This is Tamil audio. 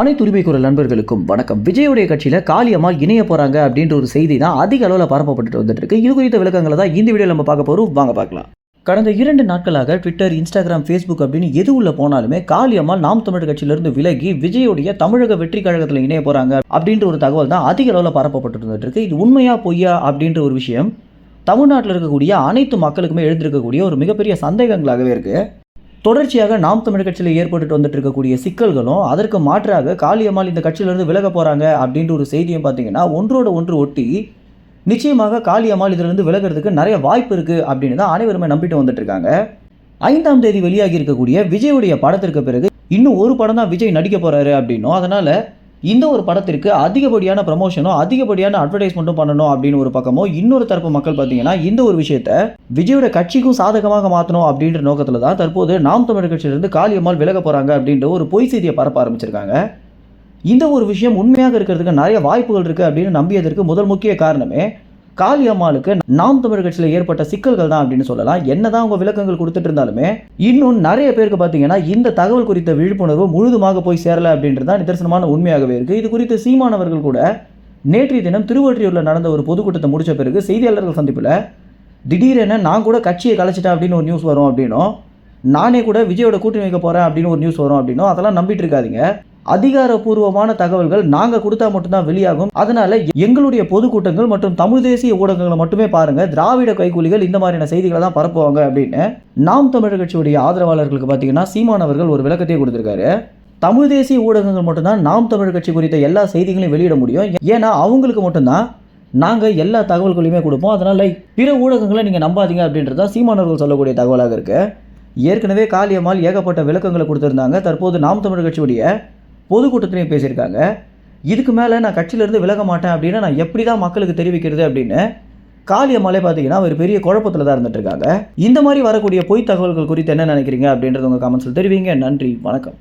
அனைத்து உரிமை குரல் நண்பர்களுக்கும் வணக்கம். விஜயுடைய கட்சியில் காளியம்மாள் இணைய போகிறாங்க அப்படின்ற ஒரு செய்தி தான் அதிக அளவில் பரப்பப்பட்டு வந்துட்டு இருக்கு இது குறித்த விளக்கங்களை தான் இந்த வீடியோ நம்ம பார்க்க போகிறோம் வாங்க பார்க்கலாம். கடந்த இரண்டு நாட்களாக ட்விட்டர் இன்ஸ்டாகிராம் ஃபேஸ்புக் அப்படின்னு எது உள்ள போனாலுமே காளியம்மாள் நாம் தமிழர் கட்சியிலிருந்து விலகி விஜயுடைய தமிழக வெற்றி கழகத்தில் இணைய போகிறாங்க அப்படின்ற ஒரு தகவல் தான் அதிக அளவில் பரப்பப்பட்டு வந்துட்டு இருக்கு இது உண்மையா பொய்யா அப்படின்ற ஒரு விஷயம் தமிழ்நாட்டில் இருக்கக்கூடிய அனைத்து மக்களுக்குமே எழுந்திருக்கக்கூடிய ஒரு மிகப்பெரிய சந்தேகங்களாகவே இருக்குது தொடர்ச்சியாக நாம் தமிழ் கட்சியில் ஏற்பட்டு வந்துட்டு இருக்கக்கூடிய சிக்கல்களும் அதற்கு மாற்றாக காளியம்மாள் இந்த கட்சியிலிருந்து விலக போகிறாங்க அப்படின்ற ஒரு செய்தியும் பார்த்தீங்கன்னா ஒன்றோட ஒன்று ஒட்டி நிச்சயமாக காளியம்மாள் இதிலிருந்து விலகிறதுக்கு நிறைய வாய்ப்பு இருக்குது அப்படின்னு தான் அனைவருமே நம்பிட்டு வந்துட்டு இருக்காங்க. ஐந்தாம் தேதி வெளியாகி இருக்கக்கூடிய விஜயுடைய படத்திற்கு பிறகு இன்னும் ஒரு படம் தான் விஜய் நடிக்க போகிறாரு அப்படின்னும். அதனால் இந்த ஒரு படத்திற்கு அதிகப்படியான ப்ரமோஷனும் அதிகப்படியான அட்வர்டைஸ்மெண்ட்டும் பண்ணணும் அப்படின்னு ஒரு பக்கமோ இன்னொரு தரப்பு மக்கள் பார்த்தீங்கன்னா இந்த ஒரு விஷயத்த விஜயோட கட்சிக்கும் சாதகமாக மாற்றணும் அப்படின்ற நோக்கத்தில் தான் தற்போது நாம் தமிழர் கட்சியிலிருந்து காளியம்மாள் விலக போகிறாங்க அப்படின்ற ஒரு பொய் செய்தியை பரப்ப ஆரம்பிச்சிருக்காங்க. இந்த ஒரு விஷயம் உண்மையாக இருக்கிறதுக்கு நிறைய வாய்ப்புகள் இருக்குது அப்படின்னு நம்பியதற்கு முதல் முக்கிய காரணமே காளியம்மாளுக்கு நாம் தமிழர் கட்சியில் ஏற்பட்ட சிக்கல்கள் தான் அப்படின்னு சொல்லலாம். என்னதான் அவங்க விளக்கங்கள் கொடுத்துட்டு இருந்தாலுமே இன்னும் நிறைய பேருக்கு பார்த்தீங்கன்னா இந்த தகவல் குறித்த விழிப்புணர்வு முழுதுமாக போய் சேரல அப்படின்றது தான் நிதர்சனமான உண்மையாகவே இருக்குது இது குறித்து சீமானவர்கள் கூட நேற்றைய தினம் திருவொற்றியூரில் நடந்த ஒரு பொதுக்கூட்டத்தை முடித்த பிறகு செய்தியாளர்கள் சந்திப்பில் திடீரென நான் கூட கட்சியை கலைச்சிட்டேன் அப்படின்னு ஒரு நியூஸ் வரும் அப்படின்னும் நானே கூட விஜயோட கூட்டணி வைக்க போகிறேன் அப்படின்னு ஒரு நியூஸ் வரும் அப்படின்னும் அதெல்லாம் நம்பிட்டு இருக்காதீங்க. அதிகாரப்பூர்வமான தகவல்கள் நாங்கள் கொடுத்தா மட்டும்தான் வெளியாகும். அதனால எங்களுடைய பொதுக்கூட்டங்கள் மற்றும் தமிழ் தேசிய ஊடகங்களை மட்டுமே பாருங்க. திராவிட கைக்கூலிகள் இந்த மாதிரியான செய்திகளை தான் பரப்புவாங்க அப்படின்னு நாம் தமிழர் கட்சியுடைய ஆதரவாளர்களுக்கு பார்த்தீங்கன்னா சீமானவர்கள் ஒரு விளக்கத்தை கொடுத்துருக்காரு. தமிழ் தேசிய ஊடகங்கள் மட்டும்தான் நாம் தமிழர் கட்சி குறித்த எல்லா செய்திகளையும் வெளியிட முடியும். ஏன்னா அவங்களுக்கு மட்டும்தான் நாங்கள் எல்லா தகவல்களையுமே கொடுப்போம். அதனால் பிற ஊடகங்களை நீங்கள் நம்பாதீங்க அப்படின்றது தான் சீமானவர்கள் சொல்லக்கூடிய தகவலாக இருக்குது ஏற்கனவே காளியம்மாள் ஏகப்பட்ட விளக்கங்களை கொடுத்துருந்தாங்க. தற்போது நாம் தமிழர் கட்சியுடைய பொதுக்கூட்டத்திலையும் பேசியிருக்காங்க. இதுக்கு மேலே நான் கட்சியிலேருந்து விலக மாட்டேன் அப்படின்னு நான் எப்படி தான் மக்களுக்கு தெரிவிக்கிறது அப்படின்னு காளியம்மாலே பார்த்தீங்கன்னா ஒரு பெரிய குழப்பத்தில் தான் இருந்துட்டு இருக்காங்க. இந்த மாதிரி வரக்கூடிய பொய் தகவல்கள் குறித்து என்ன நினைக்கிறீங்க அப்படின்றது உங்கள் கமெண்ட்ஸில் தெரிவிங்க. நன்றி. வணக்கம்.